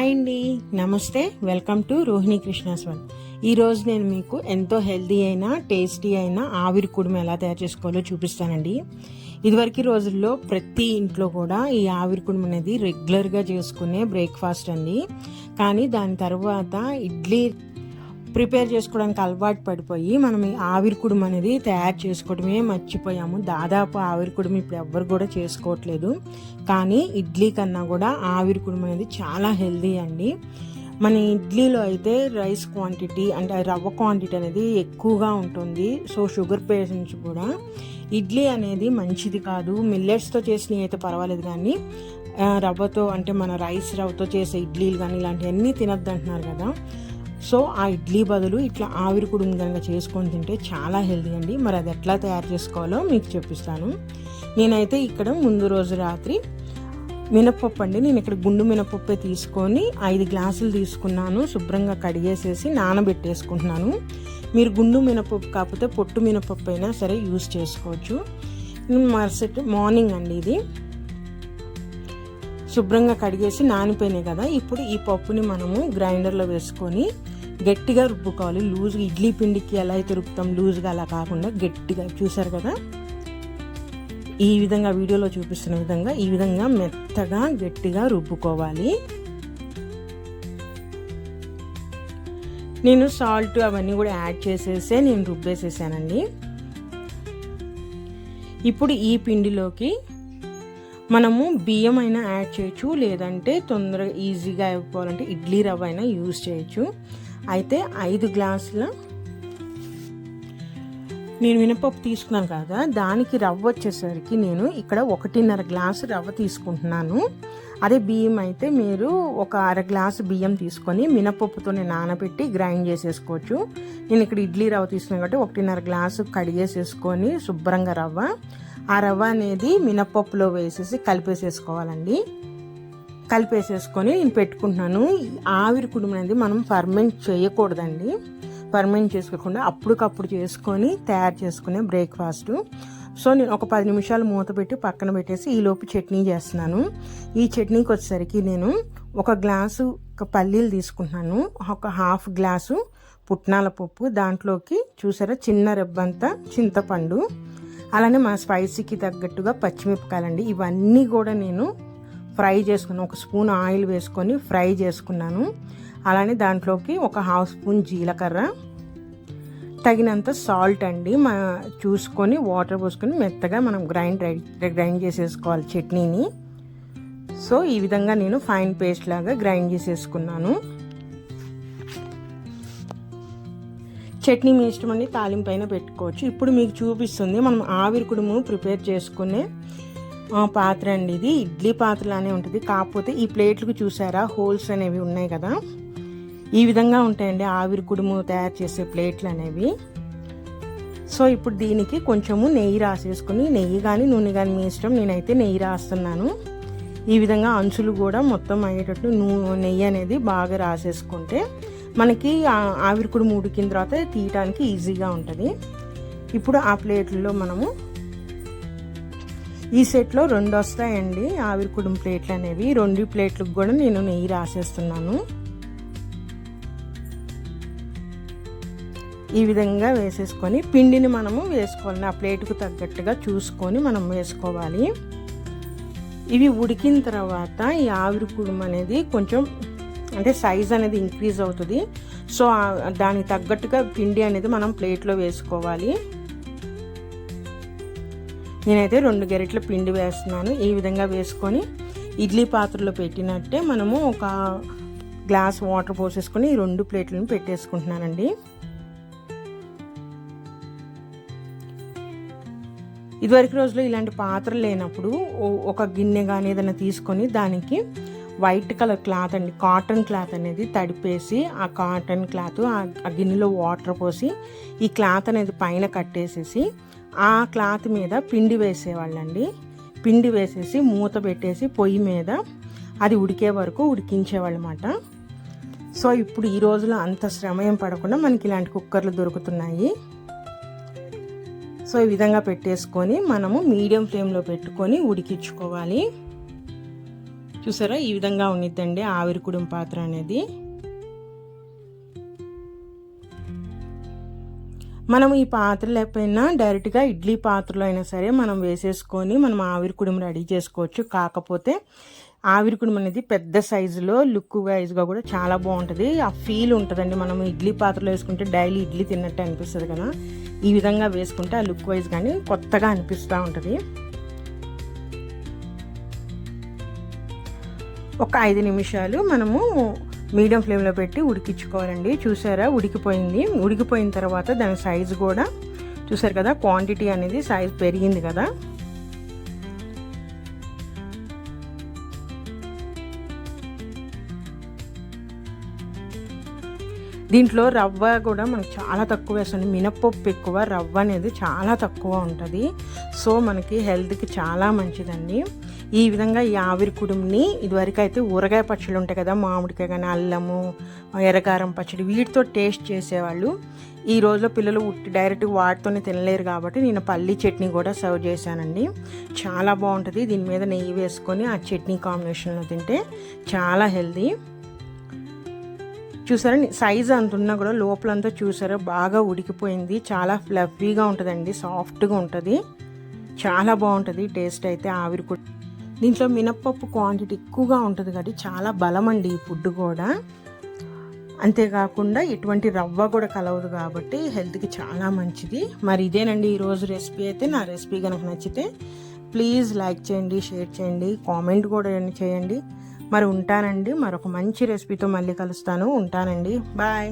Hi అండి. నమస్తే. Welcome to Rohini కృష్ణాస్వామి ఈరోజు నేను మీకు ఎంతో హెల్దీ అయిన టేస్టీ అయిన ఆవిరి కుడుము ఎలా తయారు చేసుకోవాలో చూపిస్తానండి. ఇదివరకు రోజుల్లో ప్రతి ఇంట్లో కూడా ఈ ఆవిరి కుడుము అనేది రెగ్యులర్గా చేసుకునే బ్రేక్ఫాస్ట్ అండి. కానీ దాని తర్వాత ఇడ్లీ ప్రిపేర్ చేసుకోవడానికి అలవాటు పడిపోయి మనం ఈ ఆవిరికుడుమ అనేది తయారు చేసుకోవడమే మర్చిపోయాము. దాదాపు ఆవిరికుడుమ ఇప్పుడు ఎవ్వరు కూడా చేసుకోవట్లేదు. కానీ ఇడ్లీ కన్నా కూడా ఆవిరికుడుం అనేది చాలా హెల్దీ అండి. మన ఇడ్లీలో అయితే రైస్ క్వాంటిటీ అంటే రవ్వ క్వాంటిటీ అనేది ఎక్కువగా ఉంటుంది. సో షుగర్ పేషెంట్స్ కూడా. ఇడ్లీ అనేది మంచిది కాదు. మిల్లెట్స్తో చేసినవి అయితే పర్వాలేదు కానీ రవ్వతో అంటే మన రైస్ రవ్వతో చేసే ఇడ్లీలు కానీ ఇలాంటివన్నీ తినద్దు అంటున్నారు కదా. సో ఆ ఇడ్లీ బదులు ఇట్లా ఆవిరి కుడుము కనుక చేసుకొని తింటే చాలా హెల్తీ అండి. మరి అది ఎట్లా తయారు చేసుకోవాలో మీకు చూపిస్తాను. నేనైతే ఇక్కడ ముందు రోజు రాత్రి మినప్పప్పు అండి. నేను ఇక్కడ గుండు మినప్పప్పే తీసుకొని ఐదు గ్లాసులు తీసుకున్నాను. శుభ్రంగా కడిగేసేసి నానబెట్టేసుకుంటున్నాను. మీరు గుండు మినపప్పు కాకపోతే పొట్టు మినపప్పు అయినా సరే యూస్ చేసుకోవచ్చు. మరుసటి మార్నింగ్ అండి ఇది. శుభ్రంగా కడిగేసి నానిపోయినాయి కదా. ఇప్పుడు ఈ పప్పుని మనము గ్రైండర్లో వేసుకొని గట్టిగా రుబ్బుకోవాలి. లూజ్గా ఇడ్లీ పిండికి ఎలా అయితే రుబ్బుతాం లూజ్గా అలా కాకుండా గట్టిగా. చూసారు కదా? ఈ విధంగా వీడియోలో చూపిస్తున్న విధంగా ఈ విధంగా మెత్తగా గట్టిగా రుబ్బుకోవాలి. నేను సాల్ట్ అవన్నీ కూడా యాడ్ చేసేసే నేను రుబ్బేసేసానండి. ఇప్పుడు ఈ పిండిలోకి మనము బియ్యం అయినా యాడ్ చేయొచ్చు లేదంటే తొందరగా ఈజీగా అయిపోవాలంటే ఇడ్లీ రవ్వ అయినా యూజ్ చేయొచ్చు. అయితే ఐదు గ్లాసుల నేను మినపప్పు తీసుకున్నాను కదా దానికి రవ్వ వచ్చేసరికి నేను ఇక్కడ ఒకటిన్నర గ్లాసు రవ్వ తీసుకుంటున్నాను. అదే బియ్యం అయితే మీరు ఒక అర గ్లాసు బియ్యం తీసుకొని మినపప్పుతోనే నానబెట్టి గ్రైండ్ చేసేసుకోవచ్చు. నేను ఇక్కడ ఇడ్లీ రవ్వ తీసుకున్నాను కాబట్టి ఒకటిన్నర గ్లాసు కడిగేసేసుకొని శుభ్రంగా రవ్వ. ఆ రవ్వ అనేది మినపప్పులో వేసేసి కలిపేసేసుకోవాలండి. కలిపేసేసుకొని నేను పెట్టుకుంటున్నాను. ఆవిరి కుడుము అనేది మనం ఫర్మెంట్ చేయకూడదండి. ఫర్మెంట్ చేసుకోకుండా అప్పటికప్పుడు చేసుకొని తయారు చేసుకునే బ్రేక్ఫాస్ట్ సో నేను ఒక పది నిమిషాలు మూత పెట్టి పక్కన పెట్టేసి ఈలోపు చట్నీ చేస్తున్నాను. ఈ చట్నీకి వచ్చేసరికి నేను ఒక గ్లాసు ఒక పల్లీలు తీసుకుంటున్నాను. ఒక హాఫ్ గ్లాసు పుట్నాల పప్పు. దాంట్లోకి చూసారా? చిన్న రెబ్బంతా చింతపండు. అలానే మన స్పైసీకి తగ్గట్టుగా పచ్చిమిరపకాయలండి. ఇవన్నీ కూడా నేను ఫ్రై చేసుకున్నాను ఒక స్పూన్ ఆయిల్ వేసుకొని ఫ్రై చేసుకున్నాను. అలానే దాంట్లోకి ఒక హాఫ్ స్పూన్ జీలకర్ర తగినంత సాల్ట్ అండి. మా చూసుకొని వాటర్ పోసుకొని మెత్తగా మనం గ్రైండ్ గ్రైండ్ చేసేసుకోవాలి చట్నీని. సో ఈ విధంగా నేను ఫైన్ పేస్ట్ లాగా గ్రైండ్ చేసేసుకున్నాను. చట్నీ మీ ఇష్టం అండి తాలింపైన పెట్టుకోవచ్చు. ఇప్పుడు మీకు చూపిస్తుంది మనం ఆవిరి కుడుము ప్రిపేర్ చేసుకునే పాత్ర అండి ఇది. ఇడ్లీ పాత్రలానే ఉంటుంది. కాకపోతే ఈ ప్లేట్లకు చూసారా హోల్స్ అనేవి ఉన్నాయి కదా. ఈ విధంగా ఉంటాయండి ఆవిరి కుడుము తయారు చేసే ప్లేట్లు అనేవి సో ఇప్పుడు దీనికి కొంచెము నెయ్యి రాసేసుకుని నెయ్యి కానీ నూనె కానీ మీ ఇష్టం నేనైతే నెయ్యి రాస్తున్నాను. ఈ విధంగా అంచులు కూడా మొత్తం అయ్యేటట్టు నూ నెయ్యి అనేది బాగా రాసేసుకుంటే మనకి ఆవిరికుడు ఆవిరి ఉడికిన తర్వాత తీయటానికి ఈజీగా ఉంటుంది. ఇప్పుడు ఆ ప్లేట్లలో మనము ఈ సెట్లో రెండు వస్తాయండి. ఆవిరి కుడుం ప్లేట్లు అనేవి. రెండు ప్లేట్లకు కూడా నేను నెయ్యి రాసేస్తున్నాను. ఈ విధంగా వేసేసుకొని పిండిని మనము వేసుకోవాలి. ఆ ప్లేట్కు తగ్గట్టుగా చూసుకొని మనం వేసుకోవాలి. ఇవి ఉడికిన తర్వాత ఈ ఆవిరి కుడుం అనేది కొంచెం అంటే సైజ్ అనేది ఇంక్రీజ్ అవుతుంది. సో దానికి తగ్గట్టుగా పిండి అనేది మనం ప్లేట్లో వేసుకోవాలి. నేనైతే రెండు గరిటెల పిండి వేస్తున్నాను. ఈ విధంగా వేసుకొని ఇడ్లీ పాత్రలో పెట్టినట్టే మనము ఒక గ్లాస్ వాటర్ పోసేసుకొని ఈ రెండు ప్లేట్లను పెట్టేసుకుంటున్నానండి. ఇదివరకు రోజుల్లో ఇలాంటి పాత్రలు లేనప్పుడు ఓ- ఒక గిన్నె కానీ ఏదైనా తీసుకొని దానికి వైట్ కలర్ క్లాత్ అండి కాటన్ క్లాత్ అనేది తడిపేసి ఆ కాటన్ క్లాత్ ఆ గిన్నెలో వాటర్ పోసి ఈ క్లాత్ అనేది పైన కట్టేసేసి ఆ క్లాత్ మీద పిండి వేసేవాళ్ళండి. పిండి వేసేసి మూత పెట్టేసి పొయ్యి మీద అది ఉడికే వరకు ఉడికించేవాళ్ళమాట. సో ఇప్పుడు ఈ రోజులో అంత శ్రమ ఏం పడకుండా మనకి ఇలాంటి కుక్కర్లు దొరుకుతున్నాయి. సో ఈ విధంగా పెట్టేసుకొని మనము మీడియం ఫ్లేమ్లో పెట్టుకొని ఉడికించుకోవాలి. చూసారా? ఈ విధంగా ఉండిద్దండి ఆవిరి కుడుం పాత్ర అనేది. మనం ఈ పాత్ర లేకపోయినా డైరెక్ట్గా ఇడ్లీ పాత్రలో అయినా సరే మనం వేసేసుకొని మనం ఆవిరి కుడుం రెడీ చేసుకోవచ్చు. కాకపోతే ఆవిరి కుడుం అనేది పెద్ద సైజులో లుక్ వైజ్గా కూడా చాలా బాగుంటుంది. ఆ ఫీల్ ఉంటుందండి. మనం ఇడ్లీ పాత్రలో వేసుకుంటే డైలీ ఇడ్లీ తిన్నట్టు అనిపిస్తుంది కదా. ఈ విధంగా వేసుకుంటే ఆ లుక్ వైజ్ కానీ కొత్తగా అనిపిస్తూ ఉంటుంది. ఒక ఐదు నిమిషాలు మనము మీడియం ఫ్లేమ్లో పెట్టి ఉడికించుకోవాలండి. చూసారా? ఉడికిపోయింది. ఉడికిపోయిన తర్వాత దాని సైజు కూడా చూసారు కదా? క్వాంటిటీ అనేది సైజ్ పెరిగింది కదా? దీంట్లో రవ్వ కూడా మనకు చాలా తక్కువ వేస్తుంది. మినప్పప్పు ఎక్కువ రవ్వ అనేది చాలా తక్కువ ఉంటుంది. సో మనకి హెల్త్కి చాలా మంచిదండి. ఈ విధంగా ఈ ఆవిరి కుడుముని ఇదివరకు అయితే ఊరగాయ పచ్చళ్ళు ఉంటాయి కదా మామిడికాయ కానీ అల్లము ఎర్రకారం పచ్చడి వీటితో టేస్ట్ చేసేవాళ్ళు. ఈ రోజులో పిల్లలు ఉట్టి డైరెక్ట్ వాటితోనే తినలేరు కాబట్టి నేను పల్లీ చట్నీ కూడా సర్వ్ చేశానండి. చాలా బాగుంటుంది. దీని మీద నెయ్యి వేసుకొని ఆ చట్నీ కాంబినేషన్లో తింటే చాలా హెల్దీ చూసారా సైజ్ అంత ఉన్నా కూడా లోపలంతా చూసారా బాగా ఉడికిపోయింది. చాలా ఫ్లఫీగా ఉంటుందండి సాఫ్ట్గా ఉంటుంది. చాలా బాగుంటుంది టేస్ట్ అయితే ఆవిరి కూడా దీంట్లో మినప్పప్పు క్వాంటిటీ ఎక్కువగా ఉంటుంది కాబట్టి చాలా బలం అండి ఈ ఫుడ్ కూడా. అంతేకాకుండా ఎటువంటి రవ్వ కూడా కలవదు కాబట్టి హెల్త్కి చాలా మంచిది. మరి ఇదేనండి ఈరోజు రెసిపీ అయితే నా రెసిపీ కనుక నచ్చితే ప్లీజ్ లైక్ చేయండి షేర్ చేయండి కామెంట్ కూడా చేయండి. మరి ఉంటానండి. మరొక మంచి రెసిపీతో మళ్ళీ కలుస్తాను. ఉంటానండి. బాయ్